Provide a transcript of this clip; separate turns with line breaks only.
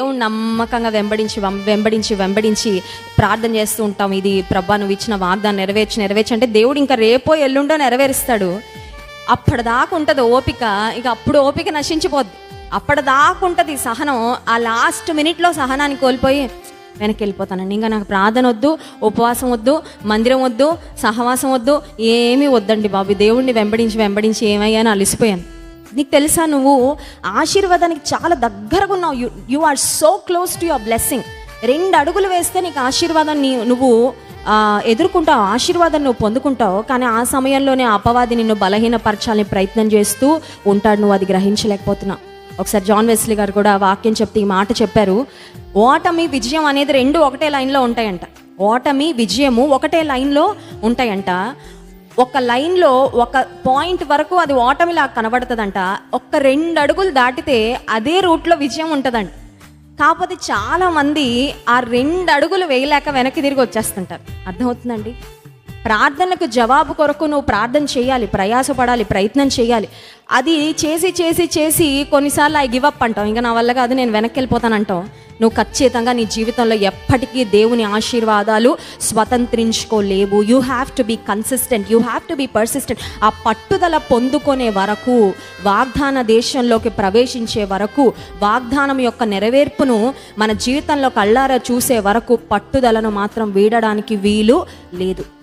దేవుని నమ్మకంగా వెంబడించి వెంబడించి వెంబడించి ప్రార్థన చేస్తూ ఉంటాం. ఇది ప్రభా నువ్వు ఇచ్చిన వాగ్దానం నెరవేర్చి నెరవేర్చి. అంటే దేవుడు ఇంకా రేపో ఎల్లుండో నెరవేరుస్తాడు. అప్పటిదాకా ఉంటుంది ఓపిక. ఇక అప్పుడు ఓపిక నశించిపోద్ది. అప్పటిదాకా ఉంటుంది సహనం. ఆ లాస్ట్ మినిట్లో సహనాన్ని కోల్పోయి వెనక్కి వెళ్ళిపోతానండి ఇంకా నాకు ప్రార్థన వద్దు ఉపవాసం వద్దు మందిరం వద్దు సహవాసం వద్దు ఏమీ వద్దండి బాబు. దేవుడిని వెంబడించి వెంబడించి ఏమయ్యానో అలిసిపోయాను. నీకు తెలుసా నువ్వు? ఆశీర్వాదానికి చాలా దగ్గరగా ఉన్నావు. You you are so close to your blessing రెండు అడుగులు వేస్తే నీకు ఆశీర్వాదాన్ని నువ్వు ఎదుర్కొంటావు ఆశీర్వాదం నువ్వు పొందుకుంటావు. కానీ ఆ సమయంలోనే అపవాది నిన్ను బలహీనపరచాలని ప్రయత్నం చేస్తూ ఉంటాడు. నువ్వు అది గ్రహించలేకపోతున్నావు ఒకసారి జాన్ వెస్లీ గారు కూడా వాక్యం చెప్తే ఈ మాట చెప్పారు. ఓటమి విజయం అనేది రెండు ఒకటే లైన్లో ఉంటాయంట. ఓటమి విజయము ఒకటే లైన్లో ఉంటాయంట. ఒక లైన్లో ఒక పాయింట్ వరకు అది ఓటమిలా కనబడుతుందంట. ఒక్క రెండు అడుగులు దాటితే అదే రూట్లో విజయం ఉంటుందంట. కాకపోతే చాలామంది ఆ రెండు అడుగులు వేయలేక వెనక్కి తిరిగి వచ్చేస్తుంటారు. అర్థమవుతుందండి? ప్రార్థనలకు జవాబు కొరకు నువ్వు ప్రార్థన చేయాలి ప్రయాసపడాలి ప్రయత్నం చేయాలి. అది చేసి చేసి చేసి కొన్నిసార్లు ఐ గివ్ అప్ అంటావు. ఇంకా నా వల్ల కాదు నేను వెనక్కి వెళ్ళిపోతానంటావు. నువ్వు ఖచ్చితంగా నీ జీవితంలో ఎప్పటికీ దేవుని ఆశీర్వాదాలు స్వతంత్రించుకోలేవు. You have to be consistent you have to be persistent ఆ పట్టుదల పొందుకునే వరకు వాగ్దాన దేశంలోకి ప్రవేశించే వరకు వాగ్దానం యొక్క నెరవేర్పును మన జీవితంలో కళ్ళారా చూసే వరకు పట్టుదలను మాత్రం వీడడానికి వీలు లేదు.